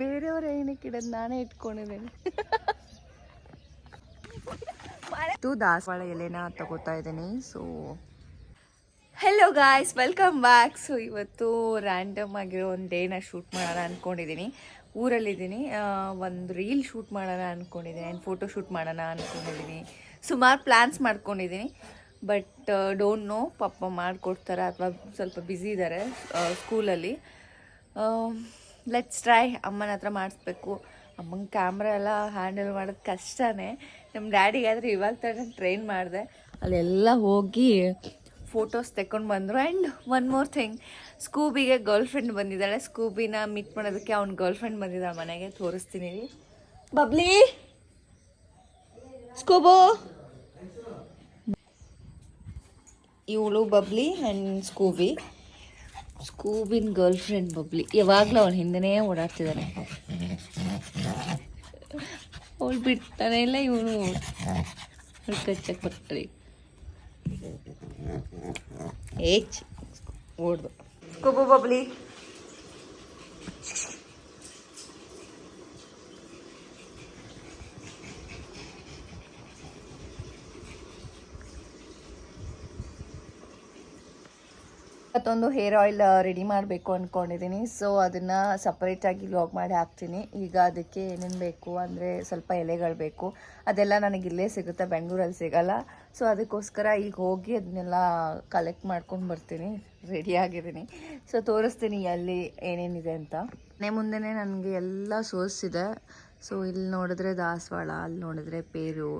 ಬೇರೆಯವ್ರ ಏನಕ್ಕೆ ಇಡೋದು ನಾನೇ ಇಟ್ಕೊಂಡಿದ್ದೀನಿ. ಇದು ದಾಸವಾಳ ಎಲೆನ ತಗೋತಾ ಇದ್ದೀನಿ so hello guys welcome back so ಇವತ್ತು ರ್ಯಾಂಡಮ್ ಆಗಿರೋ ಒಂದು ಡೇನ ಶೂಟ್ ಮಾಡೋಣ ಅಂದ್ಕೊಂಡಿದ್ದೀನಿ ಊರಲ್ಲಿದ್ದೀನಿ. ಒಂದು ರೀಲ್ ಶೂಟ್ ಮಾಡೋಣ ಅಂದ್ಕೊಂಡಿದ್ದೀನಿ ಆ್ಯಂಡ್ ಫೋಟೋ ಶೂಟ್ ಮಾಡೋಣ ಅಂದ್ಕೊಂಡಿದ್ದೀನಿ ಸುಮಾರು ಪ್ಲ್ಯಾನ್ಸ್ ಮಾಡ್ಕೊಂಡಿದ್ದೀನಿ ಬಟ್ ಡೋಂಟ್ ನೋ ಪಾಪ ಮಾಡಿಕೊಡ್ತಾರೆ ಅಥವಾ ಸ್ವಲ್ಪ ಬ್ಯುಸಿ ಇದ್ದಾರೆ ಸ್ಕೂಲಲ್ಲಿ ಲೆಟ್ಸ್ ಟ್ರೈ ಅಮ್ಮನ ಹತ್ರ ಮಾಡಿಸ್ಬೇಕು. ಅಮ್ಮನ ಕ್ಯಾಮ್ರಾ ಎಲ್ಲ ಹ್ಯಾಂಡಲ್ ಮಾಡೋದು ಕಷ್ಟನೇ. ನಮ್ಮ ಡ್ಯಾಡಿಗಾದರೆ ಇವಾಗ ತನಕ ಟ್ರೈನ್ ಮಾಡಿದೆ. ಅಲ್ಲೆಲ್ಲ ಹೋಗಿ ಫೋಟೋಸ್ ತೆಕ್ಕೊಂಡು ಬಂದರು. ಆ್ಯಂಡ್ ಒನ್ ಮೋರ್ ಥಿಂಗ್ ಸ್ಕೂಬಿಗೆ ಗರ್ಲ್ ಫ್ರೆಂಡ್ ಬಂದಿದ್ದಾಳೆ. ಸ್ಕೂಬಿನ ಮೀಟ್ ಮಾಡೋದಕ್ಕೆ ಅವ್ನ ಗರ್ಲ್ ಫ್ರೆಂಡ್ ಬಂದಿದ್ದಾಳೆ ಮನೆಗೆ ತೋರಿಸ್ತೀನಿ. ಬಬ್ಲಿ! ಸ್ಕೂಬು ಇವಳು ಬಬ್ಲಿ ಆ್ಯಂಡ್ ಸ್ಕೂಬಿ ಸ್ಕೂಬಿನ್ ಗರ್ಲ್ ಫ್ರೆಂಡ್ ಬಬ್ಲಿ. ಯಾವಾಗಲೂ ಅವಳ ಹಿಂದೆನೇ ಓಡಾಡ್ತಿದ್ದಾನೆ. ಅವಳು ಬಿಡ್ತಾನೆ ಇಲ್ಲ ಇವನು. ಕಚ್ಚಕ್ಕೆ ಬರ್ತಾರೆ ಏಚ್ ಓಡ್ದು. Scooby Bubbly. ಮತ್ತೊಂದು ಹೇರ್ ಆಯಿಲ್ ರೆಡಿ ಮಾಡಬೇಕು ಅಂದ್ಕೊಂಡಿದ್ದೀನಿ ಸೊ ಅದನ್ನು ಸಪ್ರೇಟಾಗಿ ಲಾಗ್ ಮಾಡಿ ಹಾಕ್ತೀನಿ. ಈಗ ಅದಕ್ಕೆ ಏನೇನು ಬೇಕು ಅಂದರೆ ಸ್ವಲ್ಪ ಎಲೆಗಳು ಬೇಕು. ಅದೆಲ್ಲ ನನಗೆ ಇಲ್ಲೇ ಸಿಗುತ್ತೆ ಬೆಂಗಳೂರಲ್ಲಿ ಸಿಗಲ್ಲ. ಸೊ ಅದಕ್ಕೋಸ್ಕರ ಈಗ ಹೋಗಿ ಅದನ್ನೆಲ್ಲ ಕಲೆಕ್ಟ್ ಮಾಡ್ಕೊಂಡು ಬರ್ತೀನಿ. ರೆಡಿ ಆಗಿದ್ದೀನಿ. ಸೊ ತೋರಿಸ್ತೀನಿ ಅಲ್ಲಿ ಏನೇನಿದೆ ಅಂತ. ಮನೆ ಮುಂದೆ ನನಗೆ ಎಲ್ಲ ಇದೆ. ಸೊ ಇಲ್ಲಿ ನೋಡಿದ್ರೆ ದಾಸವಾಳ ಅಲ್ಲಿ ನೋಡಿದ್ರೆ ಪೇರು,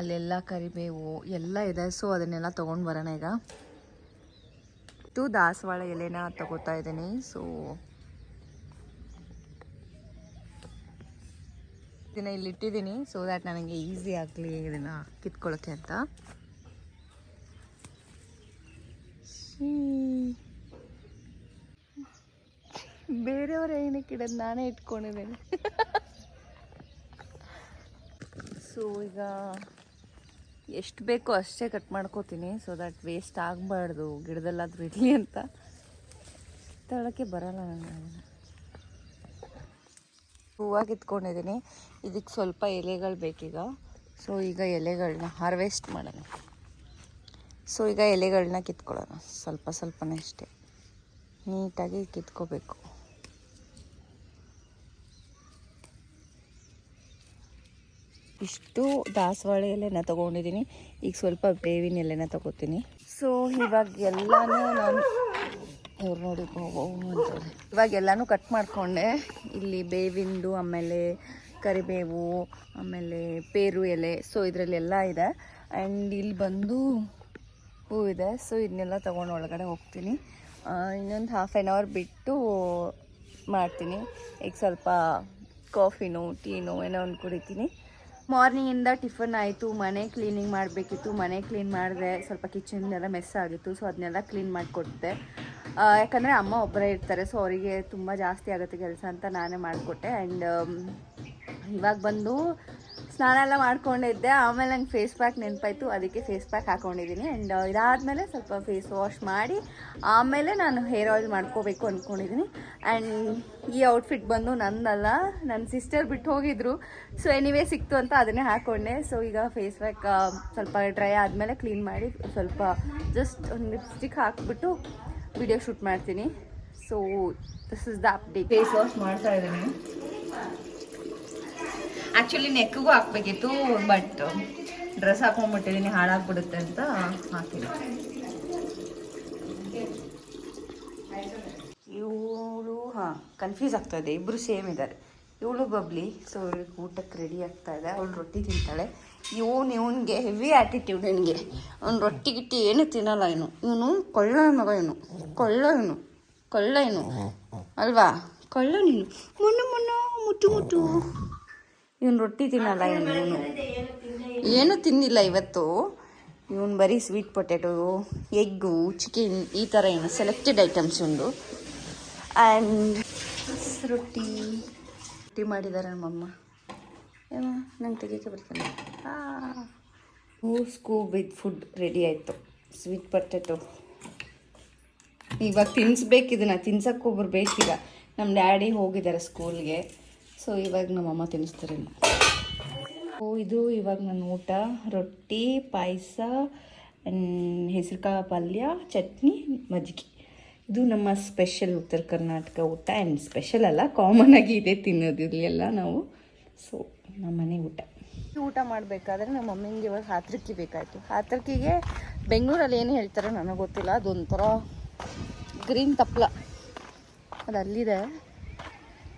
ಅಲ್ಲೆಲ್ಲ ಕರಿಬೇವು, ಎಲ್ಲ ಇದೆ. ಸೊ ಅದನ್ನೆಲ್ಲ ತೊಗೊಂಡು ಬರೋಣ ಈಗ. ಇಷ್ಟು ದಾಸವಾಳ ಎಲೆನ ತಗೋತಾ ಇದ್ದೀನಿ. ಸೊ ಇದನ್ನ ಇಲ್ಲಿ ಇಟ್ಟಿದ್ದೀನಿ. ಸೊ ದ್ಯಾಟ್ ನನಗೆ ಈಸಿ ಆಗಲಿ ಇದನ್ನ ಕಿತ್ಕೊಳ್ಳೋಕ್ಕೆ ಅಂತ. ಬೇರೆಯವ್ರ ಏನಕ್ಕೆ ಇಡೋದು? ನಾನೇ ಇಟ್ಕೊಂಡಿದ್ದೀನಿ. ಸೊ ಈಗ ಎಷ್ಟು ಬೇಕೋ ಅಷ್ಟೇ ಕಟ್ ಮಾಡ್ಕೋತೀನಿ. ಸೊ ದಟ್ ವೇಸ್ಟ್ ಆಗಬಾರ್ದು. ಗಿಡದಲ್ಲಾದರೂ ಇರಲಿ ಅಂತ. ತಳಕ್ಕೆ ಬರಲ್ಲ ನಾನು ಹೂವು ಕಿತ್ಕೊಂಡಿದ್ದೀನಿ ಇದಕ್ಕೆ ಸ್ವಲ್ಪ ಎಲೆಗಳು ಬೇಕೀಗ. ಸೊ ಈಗ ಎಲೆಗಳನ್ನ ಹಾರ್ವೆಸ್ಟ್ ಮಾಡೋಣ. ಸೊ ಈಗ ಎಲೆಗಳನ್ನ ಕಿತ್ಕೊಳ್ಳೋಣ. ಸ್ವಲ್ಪ ಸ್ವಲ್ಪನೇ ಅಷ್ಟೇ. ನೀಟಾಗಿ ಕಿತ್ಕೋಬೇಕು. ಇಷ್ಟು ದಾಸವಾಳ ಎಲೆನ ತಗೊಂಡಿದ್ದೀನಿ. ಈಗ ಸ್ವಲ್ಪ ಬೇವಿನ ಎಲೆನ ತಗೋತೀನಿ. ಸೊ ಇವಾಗ ಎಲ್ಲಾನು ನಾನು ಇವ್ರು ನೋಡಿ ಅಂತಾರೆ ಇವಾಗ ಎಲ್ಲಾನು ಕಟ್ ಮಾಡಿಕೊಂಡೆ. ಇಲ್ಲಿ ಬೇವಿಂದು, ಆಮೇಲೆ ಕರಿಬೇವು, ಆಮೇಲೆ ಪೇರು ಎಲೆ. ಸೊ ಇದರಲ್ಲೆಲ್ಲ ಇದೆ. ಆ್ಯಂಡ್ ಇಲ್ಲಿ ಬಂದು ಹೂ ಇದೆ. ಸೊ ಇದನ್ನೆಲ್ಲ ತೊಗೊಂಡು ಒಳಗಡೆ ಹೋಗ್ತೀನಿ. ಇನ್ನೊಂದು ಹಾಫ್ ಆ್ಯನ್ ಅವರ್ ಬಿಟ್ಟು ಮಾಡ್ತೀನಿ. ಈಗ ಸ್ವಲ್ಪ ಕಾಫಿನೋ ಟೀನೋ ಏನೋ ಒಂದು ಕುಡಿತೀನಿ. ಮಾರ್ನಿಂಗಿಂದ ಟಿಫನ್ ಆಯಿತು, ಮನೆ ಕ್ಲೀನಿಂಗ್ ಮಾಡಬೇಕಿತ್ತು, ಮನೆ ಕ್ಲೀನ್ ಮಾಡಿದೆ, ಸ್ವಲ್ಪ ಕಿಚನ್ ಎಲ್ಲ ಮೆಸ್ ಆಗಿತ್ತು, ಸೊ ಅದನ್ನೆಲ್ಲ ಕ್ಲೀನ್ ಮಾಡಿಕೊಡ್ತೆ ಯಾಕಂದರೆ ಅಮ್ಮ ಒಬ್ಬರೇ ಇರ್ತಾರೆ, ಸೊ ಅವರಿಗೆ ತುಂಬ ಜಾಸ್ತಿ ಆಗುತ್ತೆ ಕೆಲಸ ಅಂತ ನಾನೇ ಮಾಡಿಕೊಟ್ಟೆ. ಆ್ಯಂಡ್ ಇವಾಗ ಬಂದು ಸ್ನಾನ ಎಲ್ಲ ಮಾಡ್ಕೊಂಡಿದ್ದೆ. ಆಮೇಲೆ ನಂಗೆ ಫೇಸ್ ಪ್ಯಾಕ್ ನೆನಪಾಯಿತು. ಅದಕ್ಕೆ ಫೇಸ್ ಪ್ಯಾಕ್ ಹಾಕ್ಕೊಂಡಿದ್ದೀನಿ ಆ್ಯಂಡ್ ಇದಾದಮೇಲೆ ಸ್ವಲ್ಪ ಫೇಸ್ ವಾಶ್ ಮಾಡಿ, ಆಮೇಲೆ ನಾನು ಹೇರ್ ಆಯಿಲ್ ಮಾಡ್ಕೋಬೇಕು ಅಂದ್ಕೊಂಡಿದ್ದೀನಿ ಆ್ಯಂಡ್ ಈ ಔಟ್ಫಿಟ್ ಬಂದು ನಂದಲ್ಲ. ನನ್ನ ಸಿಸ್ಟರ್ ಬಿಟ್ಟು ಹೋಗಿದ್ರು. ಸೊ ಎನಿವೇ ಸಿಕ್ತು ಅಂತ ಅದನ್ನೇ ಹಾಕ್ಕೊಂಡೆ ಸೊ ಈಗ ಫೇಸ್ ಪ್ಯಾಕ್ ಸ್ವಲ್ಪ ಡ್ರೈ ಆದಮೇಲೆ ಕ್ಲೀನ್ ಮಾಡಿ ಸ್ವಲ್ಪ ಜಸ್ಟ್ ಒಂದು ಲಿಪ್ಸ್ಟಿಕ್ ಹಾಕ್ಬಿಟ್ಟು ವಿಡಿಯೋ ಶೂಟ್ ಮಾಡ್ತೀನಿ. So this is the update face wash ಮಾಡ್ತಾ ಇದ್ದೀನಿ. ಆ್ಯಕ್ಚುಲಿ ನೆಕ್ಗೂ ಹಾಕ್ಬೇಕಿತ್ತು ಬಟ್ ಡ್ರೆಸ್ ಹಾಕೊಂಡ್ಬಿಟ್ಟಿದ್ದೀನಿ ಹಾಳಾಗ್ಬಿಡುತ್ತೆ ಅಂತ ಹಾಕಿಲ್ಲ ಇವಳು ಹಾಂ ಕನ್ಫ್ಯೂಸ್ ಆಗ್ತಾ ಇದೆ ಇಬ್ಬರು ಸೇಮ್ ಇದ್ದಾರೆ. ಇವಳು ಬಬ್ಲಿ ಸೊ ಇವ್ರಿಗೆ ಊಟಕ್ಕೆ ರೆಡಿ ಆಗ್ತಾ ಇದೆ. ಅವಳು ರೊಟ್ಟಿ ತಿಂತಾಳೆ. ಇವನು ಇವನಿಗೆ ಹೆವಿ ಆ್ಯಟಿಟ್ಯೂಡ್ ಇವನಿಗೆ ಅವ್ನು ರೊಟ್ಟಿ ಗಿಟ್ಟಿ ಏನು ತಿನ್ನಲ್ಲ ಇವನು. ಇವನು ಕೊಳ್ಳೋ ಮಗ ಇವನು. ಕೊಳ್ಳೋ ಇವನು. ಕೊಳ್ಳ ಇವನು. ಅಲ್ವಾ? ಕೊಳ್ಳ ನೀನು. ಮುನ್ನು ಮುನ್ನು ಮುಟ್ಟು ಮುಟ್ಟು. ಇವನು ರೊಟ್ಟಿ ತಿನ್ನಲ್ಲ ಇವನು. ಏನು ತಿನ್ನಿಲ್ಲ ಇವತ್ತು. ಇವನು ಬರೀ ಸ್ವೀಟ್ ಪೊಟ್ಯಾಟೊ ಎಗ್ಗು ಚಿಕನ್ ಈ ಥರ ಏನು ಸೆಲೆಕ್ಟೆಡ್ ಐಟಮ್ಸ್ ಉಂಡು. ಆ್ಯಂಡ್ ರೊಟ್ಟಿ. ರೊಟ್ಟಿ ಮಾಡಿದ್ದಾರೆ ನಮ್ಮಮ್ಮ. ಏನು? ನಂಗೆ ತೆಗಿಯೋಕ್ಕೆ ಬರ್ತಾನೆ ಹೂ ಸ್ಕೂಬ್ ವಿತ್ ಫುಡ್ ರೆಡಿ ಆಯಿತು. ಸ್ವೀಟ್ ಪೊಟ್ಯಾಟೊ ಇವಾಗ ತಿನ್ಸ್ಬೇಕು ತಿನ್ಸೋಕ್ಕೊಬ್ರು ಬೇಕೀಗ ನಮ್ಮ ಡ್ಯಾಡಿ ಹೋಗಿದ್ದಾರೆ ಸ್ಕೂಲ್ಗೆ ಸೊ, ಇವಾಗ ನಮ್ಮಮ್ಮ ತಿನ್ನಿಸ್ತಾರೆ. ಓ, ಇದು ಇವಾಗ ನನ್ನ ಊಟ. ರೊಟ್ಟಿ, ಪಾಯಸ ಹೆಸರುಕಾಳು ಪಲ್ಯ, ಚಟ್ನಿ, ಮಜ್ಜಿಗೆ. ಇದು ನಮ್ಮ ಸ್ಪೆಷಲ್ ಉತ್ತರ ಕರ್ನಾಟಕ ಊಟ ಆ್ಯಂಡ್ ಸ್ಪೆಷಲ್ ಅಲ್ಲ ಕಾಮನ್ ಆಗಿ ಇದೆ ತಿನ್ನೋದು ಇಲ್ಲೆಲ್ಲ ನಾವು. ಸೊ, ನಮ್ಮ ಮನೆ ಊಟ. ಊಟ ಮಾಡಬೇಕಾದ್ರೆ ನಮ್ಮ ಮಮ್ಮಿಗೆ ಇವಾಗ ಹಾತ್ರಕ್ಕಿ ಬೇಕಾಯಿತು. ಹಾತ್ರಕ್ಕಿಗೆ ಬೆಂಗಳೂರಲ್ಲಿ ಏನು ಹೇಳ್ತಾರೆ ನನಗೆ ಗೊತ್ತಿಲ್ಲ. ಅದೊಂಥರ ಗ್ರೀನ್ ತಪ್ಪಲ ಅದು ಅಲ್ಲಿದೆ.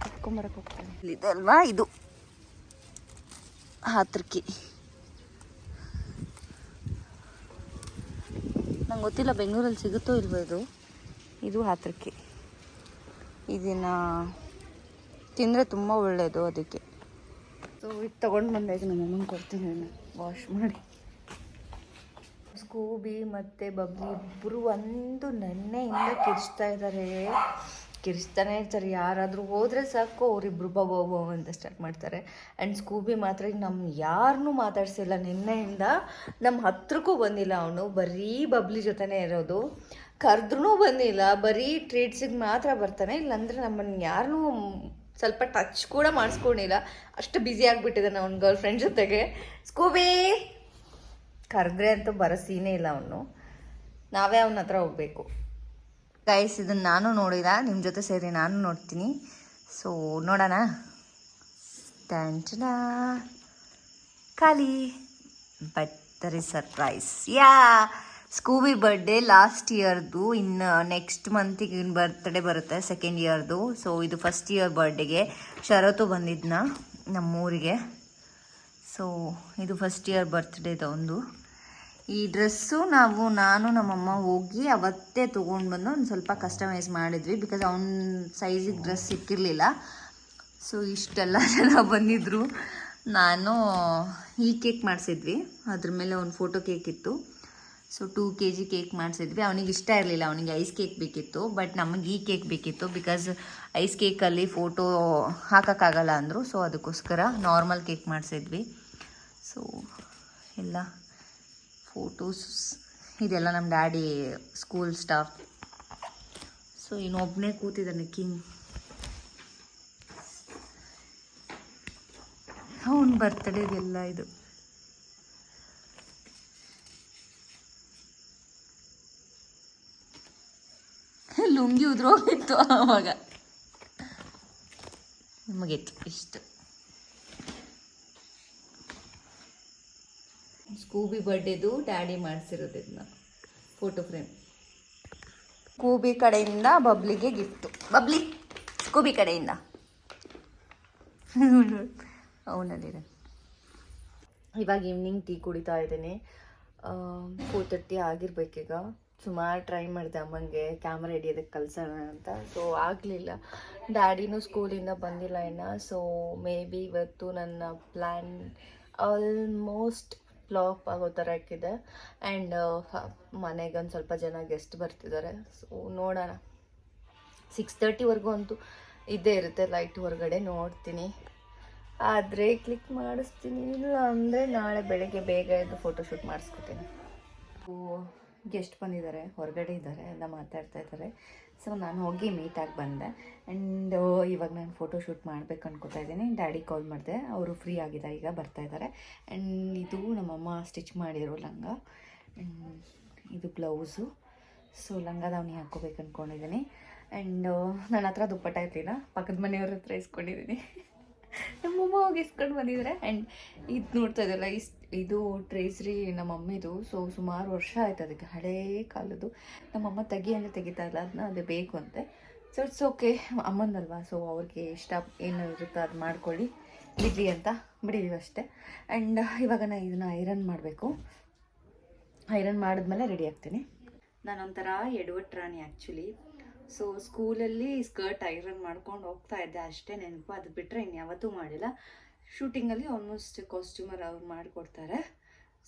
ಎತ್ಕೊಂಬರಕ್ಕೆ ಹೋಗ್ತೀನಿ ಇದಲ್ವಾ ಅಲ್ವಾ ಇದು ನಂಗೆ ಗೊತ್ತಿಲ್ಲ ಬೆಂಗಳೂರಲ್ಲಿ ಸಿಗುತ್ತೋ ಇಲ್ವೋ ಇದು. ಇದು ಹಾತ್ರಕ್ಕಿ. ಇದನ್ನು ತಿಂದರೆ ತುಂಬ ಒಳ್ಳೆಯದು ಅದಕ್ಕೆ. ಸೊ ಇದು ತೊಗೊಂಡು ಬಂದಾಗ ನಮ್ಮ ಅಮ್ಮಂಗೆ ಕೊಡ್ತೀನಿ ವಾಶ್ ಮಾಡಿ. ಸ್ಕೂಬಿ ಮತ್ತು ಬಬ್ಲಿ ಇಬ್ಬರು ಒಂದು ನೆನ್ನೆಯಿಂದ ಕಿರಿಸ್ತಾ ಇದ್ದಾರೆ ಕಿರಿಸ್ತಾನೆ ಇರ್ತಾರೆ. ಯಾರಾದರೂ ಹೋದರೆ ಸಾಕು, ಅವರಿಬ್ರು ಬಬೋ ಅಂತ ಸ್ಟಾರ್ಟ್ ಮಾಡ್ತಾರೆ. ಆ್ಯಂಡ್ ಸ್ಕೂಬಿ ಮಾತ್ರ ನಮ್ಮ ಯಾರನ್ನೂ ಮಾತಾಡ್ಸಿಲ್ಲ. ನಿನ್ನೆಯಿಂದ ನಮ್ಮ ಹತ್ರಕ್ಕೂ ಬಂದಿಲ್ಲ ಅವನು. ಬರೀ ಬಬ್ಲಿ ಜೊತೆನೇ ಇರೋದು. ಕರೆದ್ರೂ ಬಂದಿಲ್ಲ. ಬರೀ ಟ್ರೀಟ್ಸಿಗೆ ಮಾತ್ರ ಬರ್ತಾನೆ. ಇಲ್ಲಾಂದರೆ ನಮ್ಮನ್ನು ಯಾರನ್ನೂ ಸ್ವಲ್ಪ ಟಚ್ ಕೂಡ ಮಾಡಿಸ್ಕೊಂಡಿಲ್ಲ. ಅಷ್ಟು ಬ್ಯುಸಿ ಆಗಿಬಿಟ್ಟಿದ್ದಾನೆ ಅವ್ನ ಗರ್ಲ್ ಫ್ರೆಂಡ್ ಜೊತೆಗೆ. ಸ್ಕೂಬಿ ಕರೆದ್ರೆ ಅಂತೂ ಬರೋ ಸೀನೇ ಇಲ್ಲ ಅವನು. ನಾವೇ ಅವನ ಹತ್ರ ಹೋಗ್ಬೇಕು. ಗೈಸ್ ಇದನ್ನು ನಾನು ನೋಡಿಲ್ಲ. ನಿಮ್ಮ ಜೊತೆ ಸೇರಿ ನಾನು ನೋಡ್ತೀನಿ. ಸೊ ನೋಡೋಣ. ಟಂಚನ ಖಾಲಿ. But surprise yeah Scooby birthday last ಇಯರ್ದು ಇನ್ನು ನೆಕ್ಸ್ಟ್ ಮಂತಿಗೆ ಇನ್ನು ಬರ್ತ್ಡೇ ಬರುತ್ತೆ ಸೆಕೆಂಡ್ ಇಯರ್ದು ಸೊ ಇದು ಫಸ್ಟ್ ಇಯರ್ ಬರ್ಡೇಗೆ ಶರತ್ತು ಬಂದಿದ್ನ ನಮ್ಮೂರಿಗೆ. ಸೊ ಇದು ಫಸ್ಟ್ ಇಯರ್ ಬರ್ತ್ಡೇದ ಒಂದು. ಈ ಡ್ರೆಸ್ಸು ನಾವು, ನಾನು, ನಮ್ಮಮ್ಮ ಹೋಗಿ ಅವತ್ತೇ ತೊಗೊಂಡು ಬಂದು ಒಂದು ಸ್ವಲ್ಪ ಕಸ್ಟಮೈಸ್ ಮಾಡಿದ್ವಿ ಬಿಕಾಸ್ ಅವ್ನ ಸೈಜಿಗೆ ಡ್ರೆಸ್ ಸಿಕ್ಕಿರಲಿಲ್ಲ. ಸೊ ಇಷ್ಟೆಲ್ಲ ಜನ ಬಂದಿದ್ದರು ನಾನು ಈ ಕೇಕ್ ಮಾಡಿಸಿದ್ವಿ. ಅದ್ರ ಮೇಲೆ ಒಂದು ಫೋಟೋ ಕೇಕ್ ಇತ್ತು. So two K G cake ಮಾಡಿಸಿದ್ವಿ. ಅವನಿಗೆ ಇಷ್ಟ ಇರಲಿಲ್ಲ. ಅವನಿಗೆ ಐಸ್ ಕೇಕ್ ಬೇಕಿತ್ತು. ಬಟ್ ನಮಗೆ ಈ ಕೇಕ್ ಬೇಕಿತ್ತು ಬಿಕಾಸ್ ಐಸ್ ಕೇಕಲ್ಲಿ ಫೋಟೋ ಹಾಕೋಕ್ಕಾಗಲ್ಲ ಅಂದರು. ಸೊ ಅದಕ್ಕೋಸ್ಕರ ನಾರ್ಮಲ್ ಕೇಕ್ ಮಾಡಿಸಿದ್ವಿ. ಸೊ ಎಲ್ಲ. ಫೋಟೋಸ್ ಇದೆಲ್ಲ ನಮ್ಮ ಡ್ಯಾಡಿ ಸ್ಕೂಲ್ ಸ್ಟಾಫ್ ಸೊ ಇನ್ನೊಬ್ಬನೇ ಕೂತಿದ್ದಾನೆ, ಕಿಂಗ್. ಅವನ ಬರ್ತಡೇದೆಲ್ಲ ಇದು. ಲುಂಗಿ ಉದ್ರೋಗಿತ್ತು ಆವಾಗ ನಿಮಗೆ ಇಷ್ಟು ಸ್ಕೂಬಿ ಬರ್ಡೇದು ಡ್ಯಾಡಿ ಮಾಡಿಸಿರೋದು ಇದನ್ನ ಫೋಟೋ ಫ್ರೇಮ್ ಸ್ಕೂಬಿ ಕಡೆಯಿಂದ ಬಬ್ಲಿಗೆ ಗಿಫ್ಟು ಬಬ್ಲಿ ಸ್ಕೂಬಿ ಕಡೆಯಿಂದ. ಅವನಲ್ಲಿದೆ ಇವಾಗ ಈವ್ನಿಂಗ್ ಟೀ ಕುಡಿತಾ ಇದ್ದೀನಿ. ಫೋರ್ ತರ್ಟಿ ಆಗಿರ್ಬೇಕೀಗ. ಸುಮಾರು ಟ್ರೈ ಮಾಡಿದೆ ಅಮ್ಮನಿಗೆ ಕ್ಯಾಮ್ರಾ ಹಿಡಿಯೋದಕ್ಕೆ ಕಲ್ಸೋಣ ಅಂತ. ಸೊ ಆಗಲಿಲ್ಲ. ಡ್ಯಾಡಿನೂ ಸ್ಕೂಲಿಂದ ಬಂದಿಲ್ಲ ಇನ್ನು. ಸೊ ಮೇ ಬಿ ಇವತ್ತು ನನ್ನ ಪ್ಲ್ಯಾನ್ ಆಲ್ಮೋಸ್ಟ್ ಫ್ಲಾಪ್ ಆಗೋ ಥರ ಹಾಕಿದೆ ಆ್ಯಂಡ್ ಮನೆಗೆ ಸ್ವಲ್ಪ ಜನ ಗೆಸ್ಟ್ ಬರ್ತಿದ್ದಾರೆ ಸೊ ನೋಡೋಣ. ಸಿಕ್ಸ್ ತರ್ಟಿವರೆಗೂ ಅಂತೂ ಇದ್ದೇ ಇರುತ್ತೆ. ಲೈಟ್ ಹೊರಗಡೆ ನೋಡ್ತೀನಿ. ಆದರೆ ಕ್ಲಿಕ್ ಮಾಡಿಸ್ತೀನಿ. ಇಲ್ಲ ಅಂದರೆ ನಾಳೆ ಬೆಳಗ್ಗೆ ಬೇಗ ಎದ್ದು ಫೋಟೋಶೂಟ್ ಮಾಡಿಸ್ಕೊತೀನಿ. ಗೆಸ್ಟ್ ಬಂದಿದ್ದಾರೆ. ಹೊರಗಡೆ ಇದ್ದಾರೆ. ಎಲ್ಲ ಮಾತಾಡ್ತಾ ಇದ್ದಾರೆ. ಸೊ ನಾನು ಹೋಗಿ ಮೀಟಾಗಿ ಬಂದೆ. ಆ್ಯಂಡ್ ಇವಾಗ ನಾನು ಫೋಟೋ ಶೂಟ್ ಮಾಡ್ಬೇಕು ಅನ್ಕೋತಾ ಇದ್ದೀನಿ. ಡ್ಯಾಡಿ ಕಾಲ್ ಮಾಡಿದೆ. ಅವರು ಫ್ರೀ ಆಗಿದೆ, ಈಗ ಬರ್ತಾ ಇದ್ದಾರೆ ಆ್ಯಂಡ್ ಇದು ನಮ್ಮಮ್ಮ ಸ್ಟಿಚ್ ಮಾಡಿರೋ ಲಂಗ. ಇದು ಬ್ಲೌಸು ಸೊ ಲಂಗ ದಾವಣಿ ಹಾಕ್ಕೋಬೇಕು ಅಂದ್ಕೊಂಡಿದ್ದೀನಿ ಆ್ಯಂಡ್ ನನ್ನ ಹತ್ರ ದುಪ್ಪಟ್ಟ ಇರಲಿಲ್ಲ. ಪಕ್ಕದ ಮನೆಯವ್ರ ಹತ್ರ ಇಸ್ಕೊಂಡಿದ್ದೀನಿ. ನಮ್ಮಮ್ಮ ಹೋಗಿ ಇಸ್ಕೊಂಡು ಬಂದಿದ್ದಾರೆ ಆ್ಯಂಡ್ ಇದು ನೋಡ್ತಾ ಇದ್ದಲ್ಲ ಇಸ್ ಇದು ಟ್ರೇಸ್ರಿ ನಮ್ಮ ಮಮ್ಮಿದು ಸೊ ಸುಮಾರು ವರ್ಷ ಆಯ್ತು ಅದಕ್ಕೆ ಹಳೇ ಕಾಲದ್ದು. ನಮ್ಮಮ್ಮ ತೆಗಿ ಅಂದರೆ ತೆಗಿತಾ ಇಲ್ಲ ಅದನ್ನ ಅದು ಬೇಕು ಅಂತೆ. ಸೊ ಇಟ್ಸ್ ಓಕೆ ಅಮ್ಮನಲ್ವಾ? ಸೊ ಅವ್ರಿಗೆ ಇಷ್ಟ ಏನು ಇರುತ್ತೋ ಅದು ಮಾಡ್ಕೊಳ್ಳಿ. ಬಿಡಲಿ ಅಂತ ಬಿಡಿದೀವಿ ಅಷ್ಟೇ. ಆ್ಯಂಡ್ ಇವಾಗ ನಾನು ಇದನ್ನು ಐರನ್ ಮಾಡಬೇಕು. ಐರನ್ ಮಾಡಿದ್ಮೇಲೆ ರೆಡಿ ಆಗ್ತೀನಿ. ನಾನೊಂಥರ ಎಡವಟ್ ರಾಣಿ ಆ್ಯಕ್ಚುಲಿ ಸೊ ಸ್ಕೂಲಲ್ಲಿ ಸ್ಕರ್ಟ್ ಐರನ್ ಮಾಡ್ಕೊಂಡು ಹೋಗ್ತಾ ಇದ್ದೆ ಅಷ್ಟೇ ನೆನಪು. ಅದು ಬಿಟ್ಟರೆ ಇನ್ಯಾವತ್ತೂ ಮಾಡಿಲ್ಲ. ಶೂಟಿಂಗಲ್ಲಿ ಆಲ್ಮೋಸ್ಟ್ ಕಾಸ್ಟ್ಯೂಮರ್ ಅವ್ರು ಮಾಡಿಕೊಡ್ತಾರೆ.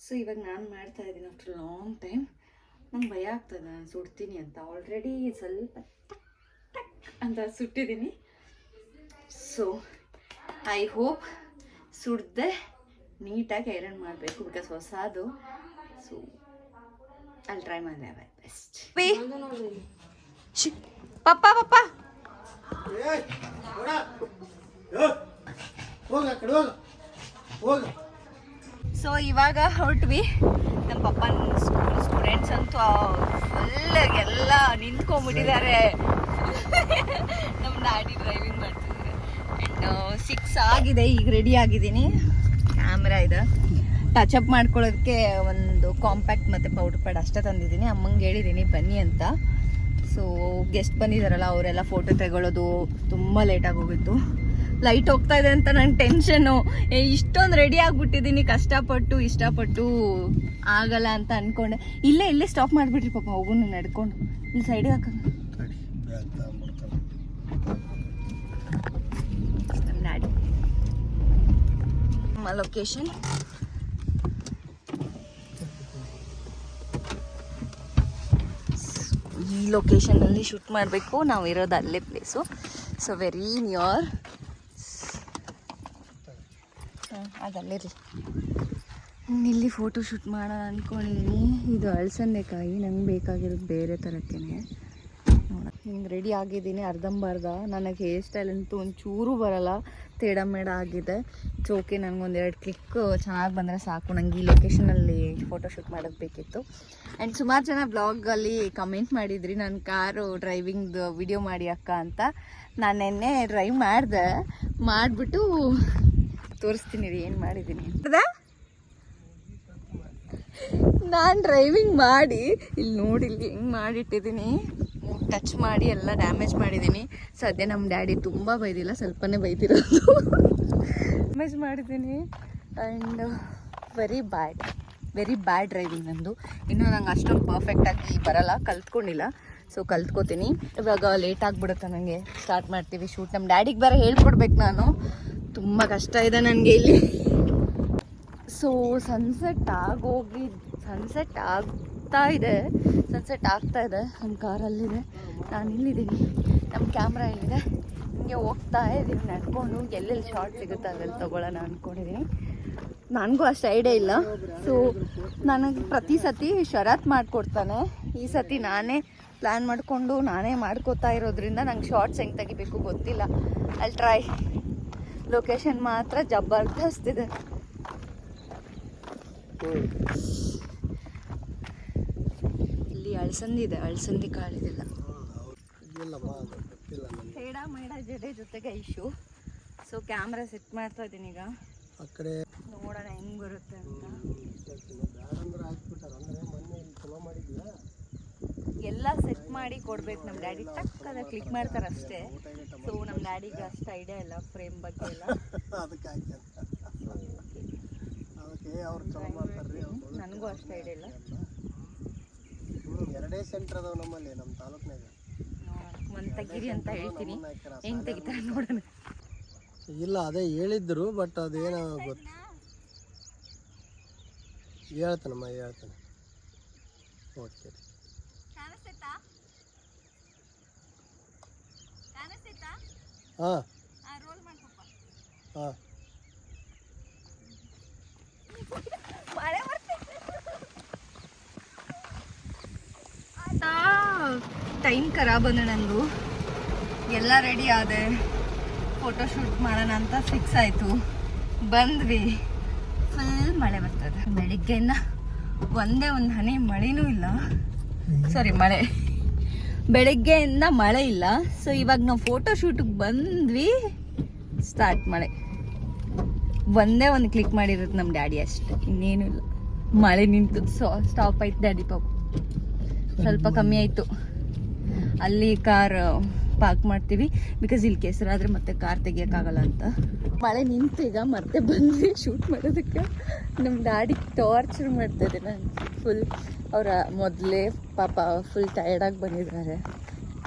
ಸೊ ಇವಾಗ ನಾನು ಮಾಡ್ತಾ ಇದ್ದೀನಿ ಆಫ್ಟರ್ ಲಾಂಗ್ ಟೈಮ್ ನಂಗೆ ಭಯ ಆಗ್ತದೆ. ನಾನು ಸುಡ್ತೀನಿ ಅಂತ. ಆಲ್ರೆಡಿ ಸ್ವಲ್ಪ ಅಂತ ಸುಟ್ಟಿದ್ದೀನಿ. ಸೊ ಐ ಹೋಪ್ ಸುಡ್ದೆ ನೀಟಾಗಿ ಐರನ್ ಮಾಡಬೇಕು ಬಿಕಾಸ್ ಹೊಸದು. ಸೊ ಅಲ್ಲಿ ಟ್ರೈ ಮಾಡಿದೆ ಬೆಸ್ಟ್ ಪಪ್ಪ ಪಪ್ಪ. ಸೊ ಇವಾಗ ಹೊರಟ್ವಿ. ನಮ್ಮ ಪಪ್ಪನ ಸ್ಕೂಲ್ ಸ್ಟೂಡೆಂಟ್ಸ್ ಅಂತೂ ಫುಲ್ ಎಲ್ಲ ನಿಂತ್ಕೊಂಡ್ಬಿಟ್ಟಿದ್ದಾರೆ. ನಮ್ಮ ಡ್ಯಾಡಿ ಡ್ರೈವಿಂಗ್ ಮಾಡ್ತಿದ್ದಾರೆ. ಆ್ಯಂಡ್ ಸಿಕ್ಸ್ ಆಗಿದೆ ಈಗ ರೆಡಿ ಆಗಿದ್ದೀನಿ. ಕ್ಯಾಮ್ರಾ ಇದೆ. ಟಚ್ ಅಪ್ ಮಾಡ್ಕೊಳ್ಳೋದಕ್ಕೆ ಒಂದು ಕಾಂಪ್ಯಾಕ್ಟ್ ಮತ್ತು ಪೌಡರ್ ಪ್ಯಾಡ್ ಅಷ್ಟೇ ತಂದಿದ್ದೀನಿ. ಅಮ್ಮಂಗೆ ಹೇಳಿದ್ದೀನಿ ಬನ್ನಿ ಅಂತ. ಸೊ ಗೆಸ್ಟ್ ಬಂದಿದ್ದಾರಲ್ಲ ಅವರೆಲ್ಲ ಫೋಟೋ ತಗೊಳ್ಳೋದು ತುಂಬ ಲೇಟಾಗಿ ಹೋಗಿತ್ತು ಲೈಟ್ ಹೋಗ್ತಾ ಇದೆ ಅಂತ ನಂಗೆ ಟೆನ್ಷನ್ನು ಇಷ್ಟೊಂದು ರೆಡಿ ಆಗಿಬಿಟ್ಟಿದ್ದೀನಿ ಕಷ್ಟಪಟ್ಟು ಇಷ್ಟಪಟ್ಟು ಆಗಲ್ಲ ಅಂತ ಅನ್ಕೊಂಡೆ. ಇಲ್ಲೇ ಇಲ್ಲೇ ಸ್ಟಾಪ್ ಮಾಡಿಬಿಟ್ರಿ ಪಾಪ ಹೋಗುನು ನಡ್ಕೊಂಡು. ಇಲ್ಲಿ ಸೈಡಿಗೆ ಹಾಕ. ನಮ್ಮ ಲೊಕೇಶನ್ ಈ ಲೊಕೇಶನಲ್ಲಿ ಶೂಟ್ ಮಾಡಬೇಕು. ನಾವು ಇರೋದು ಅಲ್ಲೇ ಪ್ಲೇಸು ಸೊ ವೆರಿ ನಿಯರ್ ಅದಲ್ಲೇ ರೀ ಇಲ್ಲಿ ಫೋಟೋ ಶೂಟ್ ಮಾಡೋಣ ಅಂದ್ಕೊಂಡಿದ್ದೀನಿ ಇದು ಅಳಸಂದೆಕಾಯಿ. ನಂಗೆ ಬೇಕಾಗಿರೋದು ಬೇರೆ ಥರಕ್ಕೇನೆ ಹಿಂಗೆ ರೆಡಿ ಆಗಿದ್ದೀನಿ, ಅರ್ಧಂಬರ್ಧ. ನನಗೆ ಹೇರ್ ಸ್ಟೈಲ್ ಅಂತೂ ಒಂಚೂರು ಬರಲ್ಲ, ತೇಡ ಮೇಡ ಆಗಿದೆ. ಚೋಕೆ ನನಗೊಂದು ಎರಡು ಕ್ಲಿಕ್ ಚೆನ್ನಾಗಿ ಬಂದರೆ ಸಾಕು. ನನಗೆ ಈ ಲೊಕೇಶನಲ್ಲಿ ಫೋಟೋಶೂಟ್ ಮಾಡೋದು ಬೇಕಿತ್ತು. ಆ್ಯಂಡ್ ಸುಮಾರು ಜನ ಬ್ಲಾಗಲ್ಲಿ ಕಮೆಂಟ್ ಮಾಡಿದ್ರಿ ನನ್ನ ಕಾರು ಡ್ರೈವಿಂಗ್ದು ವಿಡಿಯೋ ಮಾಡಿ ಅಕ್ಕ ಅಂತ. ನಾನು ನಿನ್ನೆ ಡ್ರೈವ್ ಮಾಡಿದೆ. ಮಾಡಿಬಿಟ್ಟು ತೋರಿಸ್ತೀನಿ ರೀ, ಏನು ಮಾಡಿದ್ದೀನಿ. ನಾನು ಡ್ರೈವಿಂಗ್ ಮಾಡಿ, ಇಲ್ಲಿ ನೋಡಿ, ಇಲ್ಲಿ ಹೆಂಗೆ ಮಾಡಿಟ್ಟಿದ್ದೀನಿ. ಟಚ್ ಮಾಡಿ ಎಲ್ಲ ಡ್ಯಾಮೇಜ್ ಮಾಡಿದ್ದೀನಿ. ಸದ್ಯ ನಮ್ಮ ಡ್ಯಾಡಿ ತುಂಬ ಬೈದಿಲ್ಲ, ಸ್ವಲ್ಪನೇ ಬೈದಿರೋದು ಡ್ಯಾಮೇಜ್ ಮಾಡಿದ್ದೀನಿ and very bad very bad driving ನಂದು. ಇನ್ನೂ ನಂಗೆ ಅಷ್ಟೊಂದು ಪರ್ಫೆಕ್ಟಾಗಿ ಬರಲ್ಲ, ಕಲ್ತ್ಕೊಂಡಿಲ್ಲ. ಸೊ ಕಲ್ತ್ಕೋತೀನಿ. ಇವಾಗ ಲೇಟ್ ಆಗಿಬಿಡುತ್ತೆ ನನಗೆ ಸ್ಟಾರ್ಟ್ ಮಾಡ್ತೀವಿ ಶೂಟ್ ನಮ್ಮ ಡ್ಯಾಡಿಗೆ ಬೇರೆ ಹೇಳ್ಕೊಡ್ಬೇಕು ನಾನು. ತುಂಬ ಕಷ್ಟ ಇದೆ ನನಗೆ ಇಲ್ಲಿ. ಸೊ ಸನ್ಸೆಟ್ ಆಗೋಗಿ ಸನ್ಸೆಟ್ ಆಗ್ತಾ ಇದೆ. ಸನ್ಸೆಟ್ ಆಗ್ತಾ ಇದೆ. ನಮ್ಮ ಕಾರಲ್ಲಿದೆ ನಾನು ಇಲ್ಲಿದ್ದೀನಿ. ನಮ್ಮ ಕ್ಯಾಮ್ರಾ ಇಲ್ಲಿದೆ. ಹಿಂಗೆ ಹೋಗ್ತಾ ಇದ್ದೀನಿ ನಡ್ಕೊಂಡು ಎಲ್ಲೆಲ್ಲಿ ಶಾರ್ಟ್ ಸಿಗುತ್ತೆ ಅಲ್ಲೆಲ್ಲಿ ತೊಗೊಳ್ಳೋಣ ಅಂದ್ಕೊಂಡಿದ್ದೀನಿ ನನಗೂ ಅಷ್ಟು ಐಡಿಯಾ ಇಲ್ಲ. ಸೊ ನನಗೆ ಪ್ರತಿ ಸತಿ ಶರತ್ ಮಾಡಿಕೊಡ್ತಾನೆ. ಈ ಸತಿ ನಾನೇ ಪ್ಲ್ಯಾನ್ ಮಾಡಿಕೊಂಡು ನಾನೇ ಮಾಡ್ಕೋತಾ ಇರೋದ್ರಿಂದ ನಂಗೆ ಶಾರ್ಟ್ಸ್ ಹೆಂಗೆ ತೆಗಿಬೇಕು ಗೊತ್ತಿಲ್ಲ. ಅಲ್ಲಿ ಟ್ರೈ ಲೊಕೇಶನ್ ಮಾತ್ರ ಜಬರ್ದಸ್ತ್ ಇಲ್ಲಿ ಅಳಸಂದಿ ಇದೆ ಅಳಸಂದಿ ಕಾಳಿದೆಲ್ಲ. ಹೇಡ ಮೇಡ ಜಡೆ ಜೊತೆಗೆ ಇಶ್ಯೂ. ಸೊ ಕ್ಯಾಮ್ರಾ ಸೆಟ್ ಮಾಡ್ತಾ ಇದ್ದೀನಿ ಈಗ. ಆ ಕಡೆ ನೋಡೋಣ ಹೆಂಗ್ ಬರುತ್ತೆ ಅಂತ. ಎಲ್ಲ ಸೆಟ್ ಮಾಡಿ ಕೊಡ್ಬೇಕು ನಮ್ಮ ಡ್ಯಾಡಿ. ಟಕ್ ಅದ ಕ್ಲಿಕ್ ಮಾಡ್ತಾರೆ ಅಷ್ಟೇ. ಸೊ ನಮ್ಮ ಡ್ಯಾಡಿಗೆ ಅಷ್ಟು ಐಡಿಯಾ ಇಲ್ಲ ಫ್ರೇಮ್ ಬಗ್ಗೆ ಎಲ್ಲ. ಅದಕ್ಕೆ ಅಂತ ಅದಕ್ಕೆ ಅವ್ರು ಚಲೋ ಮಾಡ್ತಾರ್ರಿ ಅವ್ರು ನನಗೂ ಅಷ್ಟು ಐಡಿಯಾ ಇಲ್ಲ. ಎರಡೇ ಸೆಂಟರ್ ಅದಾವ ನಮ್ಮಲ್ಲಿ ನಮ್ಮ ತಾಲೂಕ್ನಾಗ. ಒಂದು ತೆಗೀರಿ ಅಂತ ಹೇಳ್ತೀನಿ. ಹೆಂಗ್ ತೆಗಿತಾರೆ ನೋಡೋಣ. ಇಲ್ಲ ಅದೇ ಹೇಳಿದ್ರು ಬಟ್ ಅದೇನೋ ಗೊತ್ತು ಹೇಳ್ತಾನಮ್ಮ ಹೇಳ್ತಾನೆ. ಓಕೆ ಹಾಂ. ಹಾಂ. ಟೈಮ್ ಖರಾಬ್ ಬಂದ ನಂದು ಎಲ್ಲ ರೆಡಿ ಆದೆ. ಫೋಟೋ ಶೂಟ್ ಮಾಡೋಣ ಅಂತ ಫಿಕ್ಸ್ ಆಯಿತು. ಬಂದ್ವಿ. ಫುಲ್ ಮಳೆ ಬರ್ತದೆ. ಬೆಳಿಗ್ಗೆಯಿಂದ ಒಂದೇ ಒಂದು ಹನಿ, ಮಳೆನೂ ಇಲ್ಲ. ಸಾರಿ ಮಳೆ. ಬೆಳಗ್ಗೆಯಿಂದ ಮಳೆ ಇಲ್ಲ. ಸೊ ಇವಾಗ ನಾವು ಫೋಟೋ ಶೂಟಿಗೆ ಬಂದ್ವಿ. ಸ್ಟಾರ್ಟ್ ಮಳೆ. ಒಂದೇ ಒಂದು ಕ್ಲಿಕ್ ಮಾಡಿರೋದು ನಮ್ಮ ಡ್ಯಾಡಿ ಅಷ್ಟೇ. ಇನ್ನೇನು ಇಲ್ಲ. ಮಳೆ ನಿಂತು. ಸೊ ಸ್ಟಾಪ್ ಆಯ್ತು ಡ್ಯಾಡಿ ಪಾಪ. ಸ್ವಲ್ಪ ಕಮ್ಮಿ ಆಯಿತು. ಅಲ್ಲಿ ಕಾರ್ ಪಾರ್ಕ್ ಮಾಡ್ತೀವಿ. ಬಿಕಾಸ್ ಇಲ್ಲಿ ಕೆಸರಾದ್ರೆ ಮತ್ತೆ ಕಾರ್ ತೆಗಿಯೋಕ್ಕಾಗಲ್ಲ ಅಂತ. ಮಳೆ ನಿಂತು ಈಗ ಮತ್ತೆ ಬಂದ್ವಿ ಶೂಟ್ ಮಾಡೋದಕ್ಕೆ. ನಮ್ಮ ಡ್ಯಾಡಿ ಟಾರ್ಚರ್ ಮಾಡ್ತಾ ಇದ್ದೆ ನಾನು ಫುಲ್ ಅವರ ಮೊದಲೇ ಪಾಪ ಫುಲ್ ಟಯರ್ಡಾಗಿ ಬಂದಿದ್ದಾರೆ.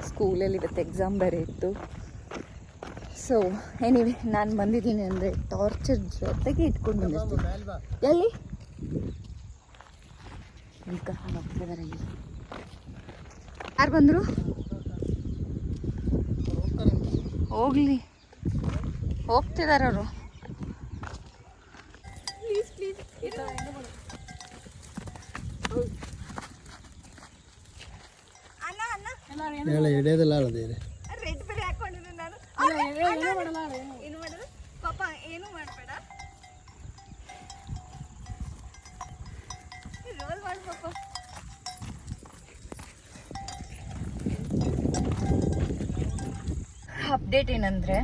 ಸ್ಕೂಲಲ್ಲಿ ಇವತ್ತು ಎಕ್ಸಾಮ್ ಬೇರೆ ಇತ್ತು. ಸೊ ಎನಿವೆ ನಾನು ಬಂದಿದ್ದೀನಿ ಅಂದರೆ ಟಾರ್ಚರ್ ಜೊತೆಗೆ ಇಟ್ಕೊಂಡು ಬಂದಿರ್ತೀನಿ. ಎಲ್ಲಿ? ಇಲ್ಲಿ ಕರ್ಕೊಂಡು ಇಲ್ಲಿ. ಯಾರು ಬಂದರು? ಹೋಗ್ಲಿ. ಹೋಗ್ತಿದ್ದಾರೆ ಅವರು. ಹೇಳ ಹಿಡಿಯೋದಿಲ್ಲ ಅಳದೆ ಇದೆ ರೆಡ್ ಬೇರೆ ಹಾಕೊಂಡಿದ್ದೀನಿ ನಾನು. ಏನು ಮಾಡ್ಬೇಡ ಪಾಪ ಏನು ಮಾಡಬೇಡ. ರೋಲ್ ಮಾಡು ಪಾಪ. ಅಪ್ಡೇಟ್ ಏನಂದರೆ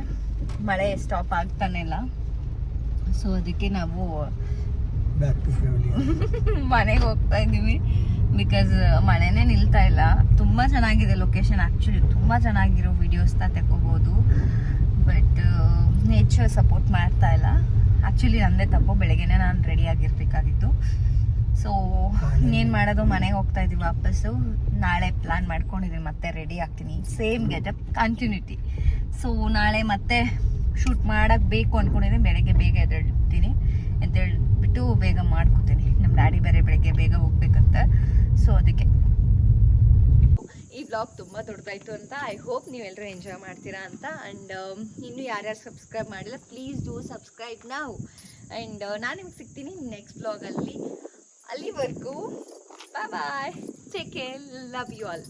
ಮಳೆ ಸ್ಟಾಪ್ ಆಗ್ತಾನೆ ಇಲ್ಲ ಸೊ ಅದಕ್ಕೆ ನಾವು ಮನೆಗೆ ಹೋಗ್ತಾ ಇದ್ದೀವಿ. ಬಿಕಾಸ್ ಮಳೆನೇ ನಿಲ್ತಾ ಇಲ್ಲ. ತುಂಬ ಚೆನ್ನಾಗಿದೆ ಲೊಕೇಶನ್ ಆ್ಯಕ್ಚುಲಿ ತುಂಬ ಚೆನ್ನಾಗಿರೋ ವಿಡಿಯೋಸ್ನ ತೆಕ್ಕೋಬೋದು. ಬಟ್ ನೇಚರ್ ಸಪೋರ್ಟ್ ಮಾಡ್ತಾ ಇಲ್ಲ. ಆ್ಯಕ್ಚುಲಿ ನಂದೇ ತಪ್ಪು. ಬೆಳಗ್ಗೆನೇ ನಾನು ರೆಡಿ ಆಗಿರ್ಬೇಕಾಗಿತ್ತು. ಸೊ ಇನ್ನೇನು ಮಾಡೋದು? ಮನೆಗೆ ಹೋಗ್ತಾ ಇದ್ದೀವಿ ವಾಪಸ್ಸು. ನಾಳೆ ಪ್ಲ್ಯಾನ್ ಮಾಡ್ಕೊಂಡಿದ್ದೀನಿ ಮತ್ತೆ ರೆಡಿ ಆಗ್ತೀನಿ. Same getup. ಕಂಟಿನ್ಯೂಟಿ ಸೊ ನಾಳೆ ಮತ್ತೆ ಶೂಟ್ ಮಾಡೋಕ್ಕೆ ಬೇಕು ಅಂದ್ಕೊಂಡಿದ್ದೀನಿ ಬೆಳಗ್ಗೆ ಬೇಗ ಎದ್ದೇಳ್ತೀನಿ. ಹೇಳ್ಬಿಟ್ಟು ಬೇಗ ಮಾಡ್ಕೋತೀನಿ. ನಮ್ಮ ಡ್ಯಾಡಿ ಬೇರೆ ಬೆಳಗ್ಗೆ ಬೇಗ ಹೋಗ್ಬೇಕಂತ. ಸೊ ಅದಕ್ಕೆ. ಈ ಬ್ಲಾಗ್ ತುಂಬ ದೊಡ್ಡದಾಯ್ತು ಅಂತ ಐ ಹೋಪ್ ನೀವೆಲ್ಲರೂ ಎಂಜಾಯ್ ಮಾಡ್ತೀರಾ ಅಂತ. ಆ್ಯಂಡ್ ಇನ್ನು ಯಾರ್ಯಾರು ಸಬ್ಸ್ಕ್ರೈಬ್ ಮಾಡಿಲ್ಲ ಪ್ಲೀಸ್ ಡೂ ಸಬ್ಸ್ಕ್ರೈಬ್ ನಾವು ಆ್ಯಂಡ್ ನಾನು ನಿಮ್ಗೆ ಸಿಗ್ತೀನಿ ನೆಕ್ಸ್ಟ್ ಬ್ಲಾಗಲ್ಲಿ ಅಲ್ಲಿವರೆಗೂ bye bye take care love you all